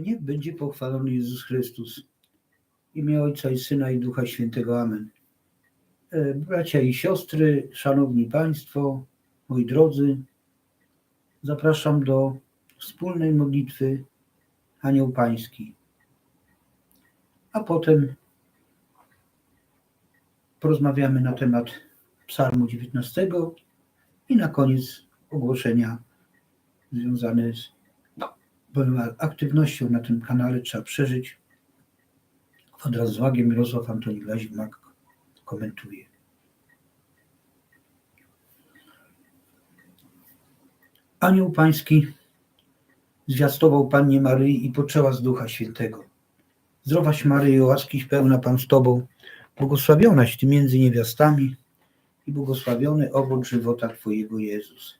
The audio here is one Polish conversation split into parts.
Niech będzie pochwalony Jezus Chrystus. Imię Ojca i Syna i Ducha Świętego. Amen. E, Bracia i siostry, szanowni Państwo, moi drodzy, zapraszam do wspólnej modlitwy Anioł Pański. A potem porozmawiamy na temat Psalmu 19 i na koniec ogłoszenia związane z aktywnością na tym kanale trzeba przeżyć. Kwadrat z Łagiem Mirosław Antoni Glazik-Mak komentuje. Anioł Pański zwiastował Pannie Maryi i poczęła z Ducha Świętego. Zdrowaś Maryjo, łaskiś pełna Pan z Tobą, błogosławionaś Ty między niewiastami i błogosławiony owoc żywota Twojego Jezus.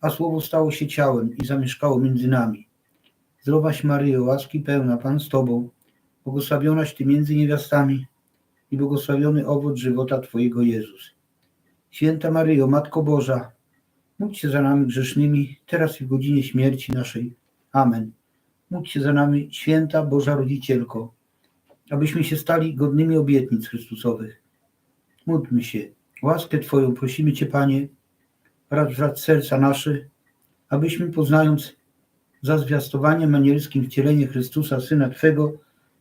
a słowo stało się ciałem i zamieszkało między nami. Zdrowaś Maryjo, łaski pełna, Pan z Tobą, błogosławionaś Ty między niewiastami i błogosławiony owoc żywota Twojego Jezus. Święta Maryjo, Matko Boża, módl się za nami grzesznymi, teraz i w godzinie śmierci naszej. Amen. Módl się za nami, święta Boża Rodzicielko, abyśmy się stali godnymi obietnic Chrystusowych. Módlmy się. Łaskę Twoją prosimy Cię, Panie, rozbrzać serca nasze, abyśmy poznając za zwiastowaniem anielskim wcielenie Chrystusa, Syna Twego,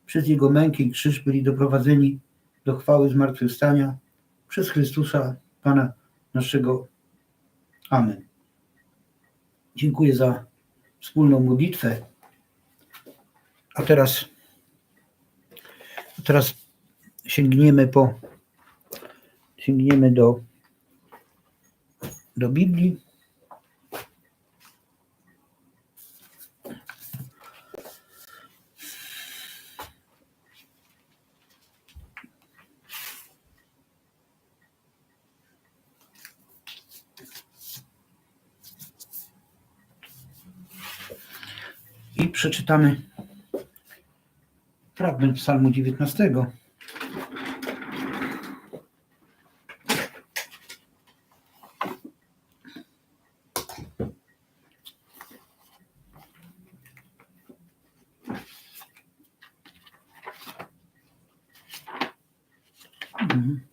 przez Jego mękę i krzyż byli doprowadzeni do chwały zmartwychwstania przez Chrystusa, Pana naszego. Amen. Dziękuję za wspólną modlitwę. A teraz, teraz sięgniemy po sięgniemy do do Biblii. I przeczytamy fragment Psalmu 19. Mhm.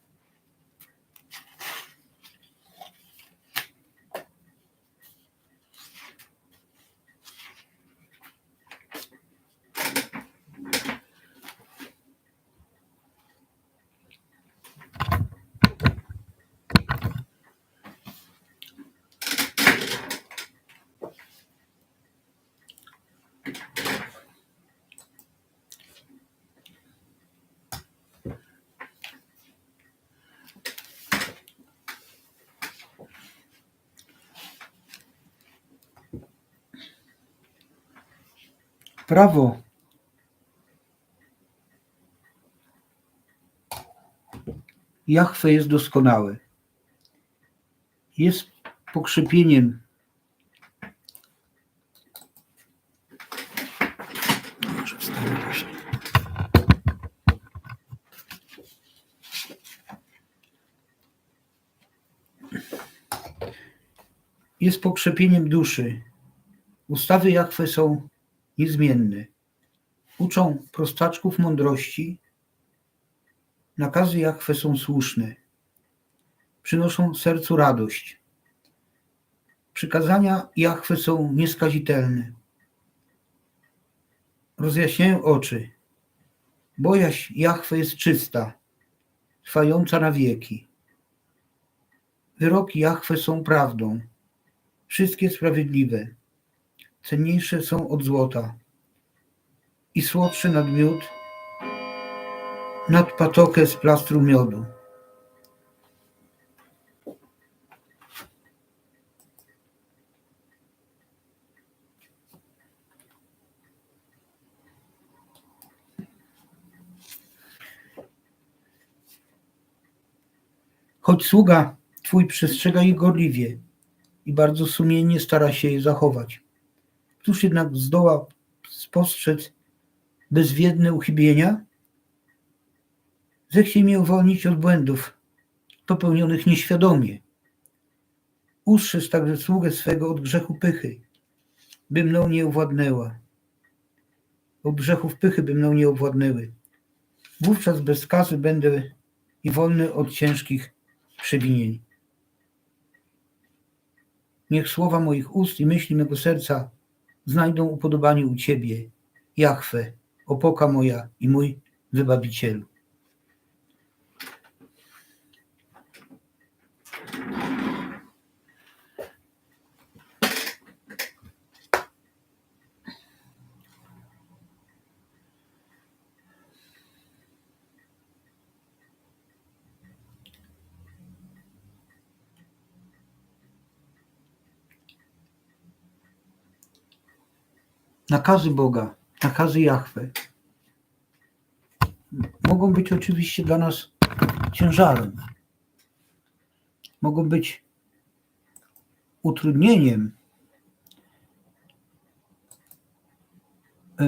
Prawo Jahwe jest doskonałe. Jest pokrzepieniem. Jest pokrzepieniem duszy. Ustawy Jahwe są niezmienne. Uczą prostaczków mądrości. Nakazy Jahwe są słuszne. Przynoszą sercu radość. Przykazania Jahwe są nieskazitelne. Rozjaśniają oczy. Bojaźń Jahwe jest czysta, trwająca na wieki. Wyroki Jahwe są prawdą. Wszystkie sprawiedliwe. Cenniejsze są od złota i słodsze nad miód, nad patokę z plastru miodu. Choć sługa Twój przestrzega ich gorliwie i bardzo sumiennie stara się je zachować. Któż jednak zdoła spostrzec bezwiedne uchybienia? Zechciej mnie uwolnić od błędów popełnionych nieświadomie. Ustrzeż także sługę swego od grzechu pychy, by mną nie owładnęła. Od grzechów pychy by mną nie owładnęły. Wówczas bez skazy będę i wolny od ciężkich przewinień. Niech słowa moich ust i myśli mego serca znajdą upodobanie u Ciebie, Jahwe, opoka moja i mój wybawicielu. Nakazy Boga, nakazy Jahwe mogą być oczywiście dla nas ciężarem. Mogą być utrudnieniem. E,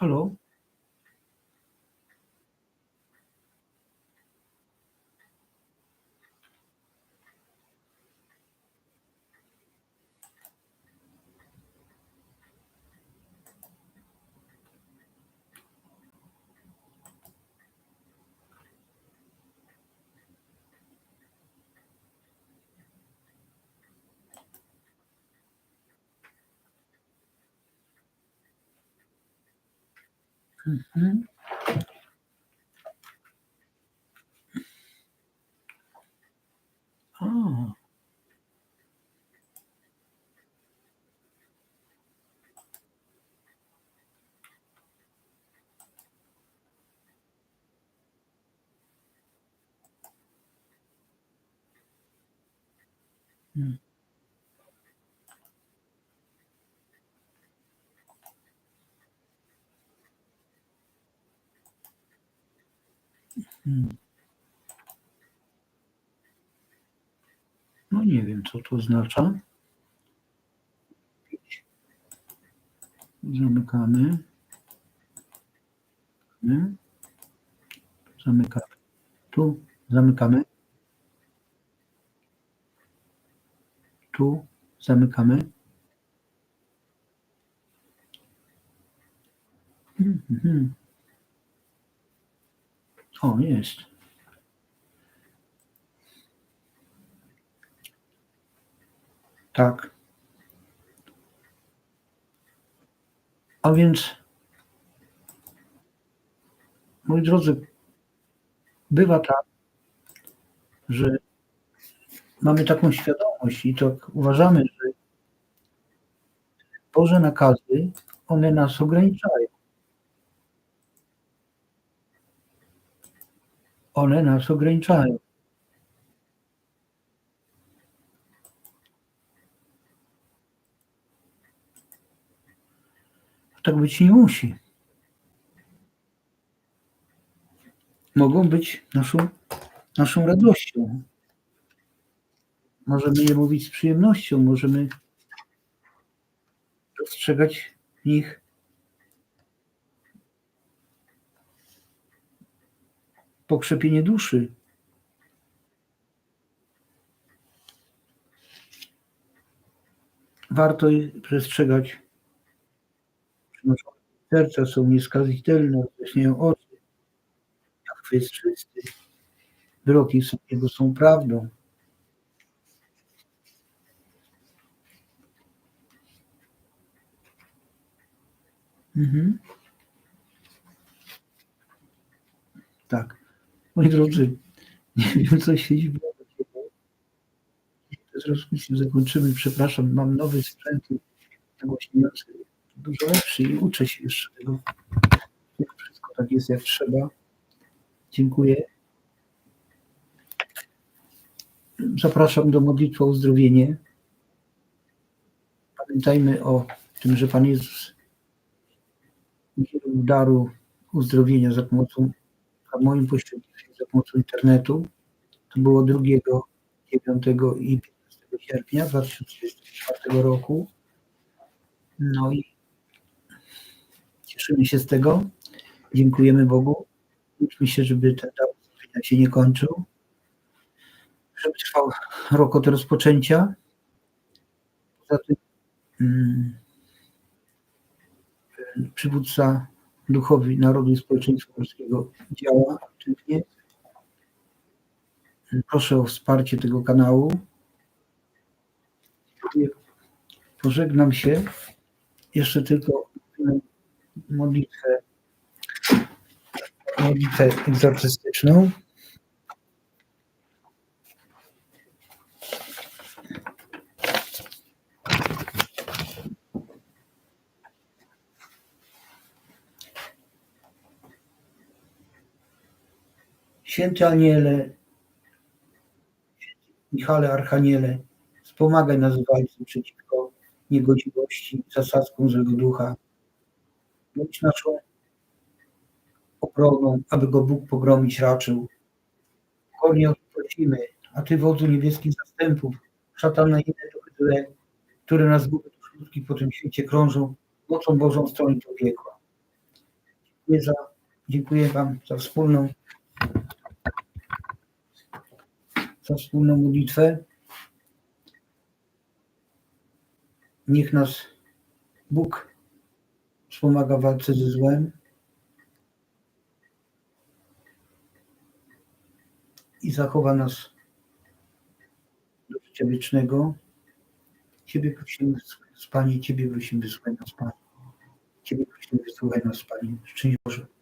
Możemy Halo? Mhm. A. Hmm. No nie wiem, co to oznacza. Zamykamy. Zamykamy. Tu zamykamy. Tu zamykamy. Mhm. O, jest. Tak. A więc moi drodzy, bywa tak, że mamy taką świadomość i tak uważamy, że Boże nakazy, one nas ograniczają. One nas ograniczają. Tak być nie musi. Mogą być naszą, naszą radością. Możemy je mówić z przyjemnością, możemy dostrzegać w nich pokrzepienie duszy. Warto przestrzegać. Serca są nieskazitelne, rozjaśniają oczy. Jachwy jest czysty. Wyroki Jego są prawdą. Mhm. Tak. Moi drodzy, nie wiem, co siedzi w głowie. Zaraz zakończymy. Przepraszam, mam nowy sprzęt dużo lepszy i uczę się jeszcze tego. Wszystko tak jest, jak trzeba. Dziękuję. Zapraszam do modlitwy o uzdrowienie. Pamiętajmy o tym, że Pan Jezus udzielił daru uzdrowienia za pomocą, moim pośrednictwem za pomocą internetu. To było 2, 9 i 15 sierpnia 2024 roku. No i cieszymy się z tego. Dziękujemy Bogu. Módlmy się, żeby ten dar się nie kończył. Żeby trwał rok od rozpoczęcia. Poza tym hmm, przywódca duchowy Narodu i Społeczeństwa Polskiego działa aktywnie. Proszę o wsparcie tego kanału. Pożegnam się. Jeszcze tylko modlitwę, modlitwę egzorcystyczną. Święty Aniele, Michale Archaniele, wspomagaj nas w przeciwko niegodziwości, zasadzkom złego ducha. Bądź naszą obroną, aby go Bóg pogromić raczył. Kornie odprosimy, a Ty wodzu niebieskich zastępów, szatana i duchy złe, które nas dusz ludzkich po tym świecie krążą, mocą Bożą strony do piekła. Dziękuję, za, dziękuję Wam za wspólną, za wspólną modlitwę. Niech nas Bóg wspomaga w walce ze złem i zachowa nas do życia wiecznego. Ciebie prosimy, Panie, Ciebie prosimy, wysłuchaj nas, Panie. Ciebie prosimy, wysłuchaj nas, Panie. Szczęść Boże.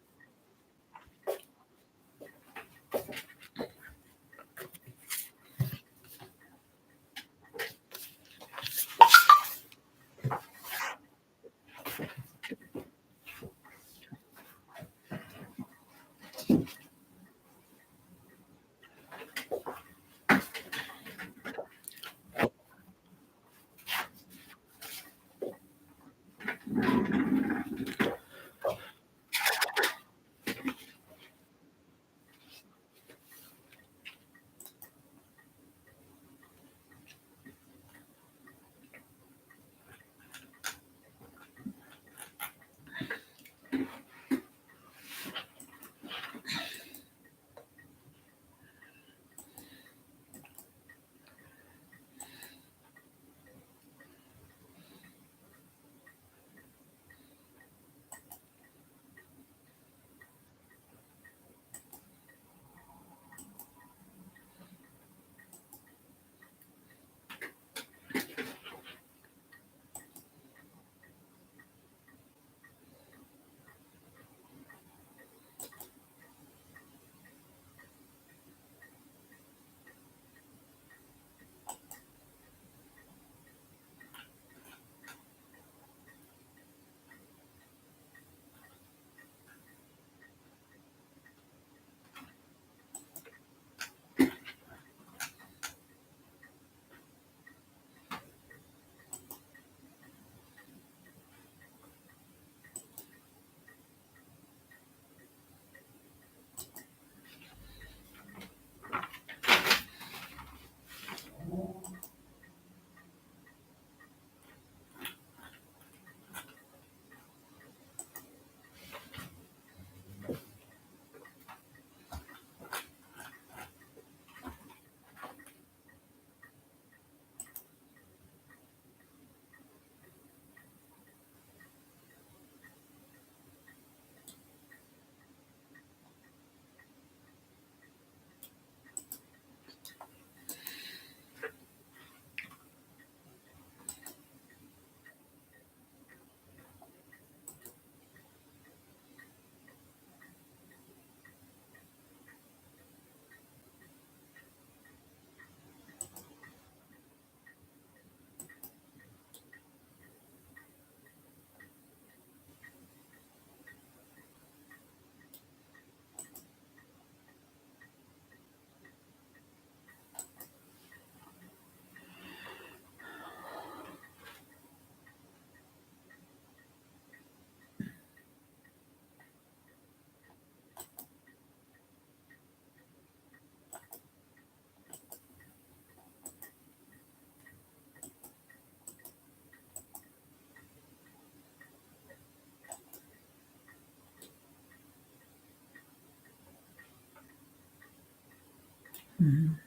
Mhm.